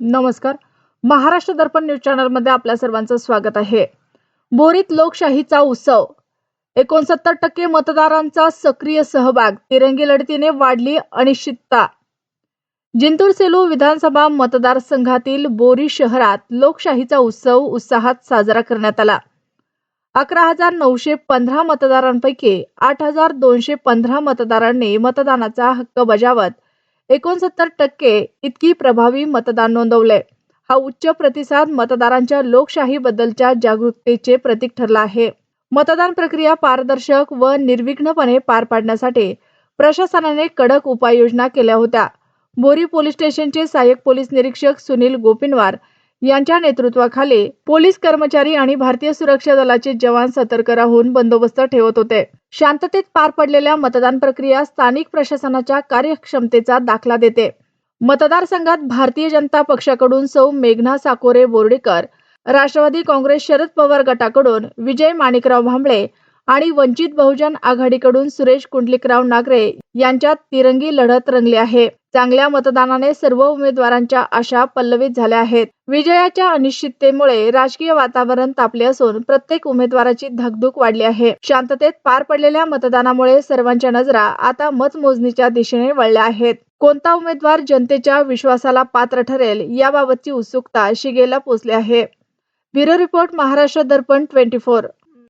नमस्कार. महाराष्ट्र दर्पण न्यूज चॅनलमध्ये आपल्या सर्वांचं स्वागत आहे. बोरीत लोकशाहीचा उत्सव. एकोणसत्तर टक्के मतदारांचा सक्रिय सहभाग तिरंगी लढतीने वाढली अनिश्चितता. जिंतूर सेलू विधानसभा मतदारसंघातील बोरी शहरात लोकशाहीचा उत्सव उत्साहात साजरा करण्यात आला. अकरा हजार नऊशे पंधरा मतदारांपैकी आठ हजार दोनशे पंधरा मतदारांनी मतदानाचा हक्क बजावत एकोणसत्तर टक्के इतकी प्रभावी मतदान नोंदवले हा उच्च प्रतिसाद मतदारांच्या लोकशाहीबद्दलच्या जागरूकतेचे प्रतीक ठरला आहे. मतदान प्रक्रिया पारदर्शक व निर्विघ्नपणे पार पाडण्यासाठी प्रशासनाने कडक उपाययोजना केल्या होत्या. बोरी पोलीस स्टेशनचे सहाय्यक पोलीस निरीक्षक सुनील गोपिनवार यांच्या नेतृत्वाखाली पोलीस कर्मचारी आणि भारतीय सुरक्षा दलाचे जवान सतर्क राहून बंदोबस्त ठेवत होते. शांततेत पार पडलेल्या मतदान प्रक्रिया स्थानिक प्रशासनाच्या कार्यक्षमतेचा दाखला देते. मतदारसंघात भारतीय जनता पक्षाकडून सौ मेघना साकोरे बोर्डीकर राष्ट्रवादी काँग्रेस शरद पवार गटाकडून विजय माणिकराव भांबळे आणि वंचित बहुजन आघाडीकडून सुरेश कुंडलिकराव नागरे यांच्यात तिरंगी लढत रंगली आहे. चांगल्या मतदानाने सर्व उमेदवारांच्या आशा पल्लवित झाल्या आहेत. विजयाच्या अनिश्चिततेमुळे राजकीय वातावरण तापले असून प्रत्येक उमेदवाराची धकधूक वाढली आहे. शांततेत पार पडलेल्या मतदानामुळे सर्वांच्या नजरा आता मतमोजणीच्या दिशेने वळल्या आहेत. कोणता उमेदवार जनतेच्या विश्वासाला पात्र ठरेल याबाबतची उत्सुकता शिगेला पोचली आहे. Bureau report Maharashtra Darpan twenty four.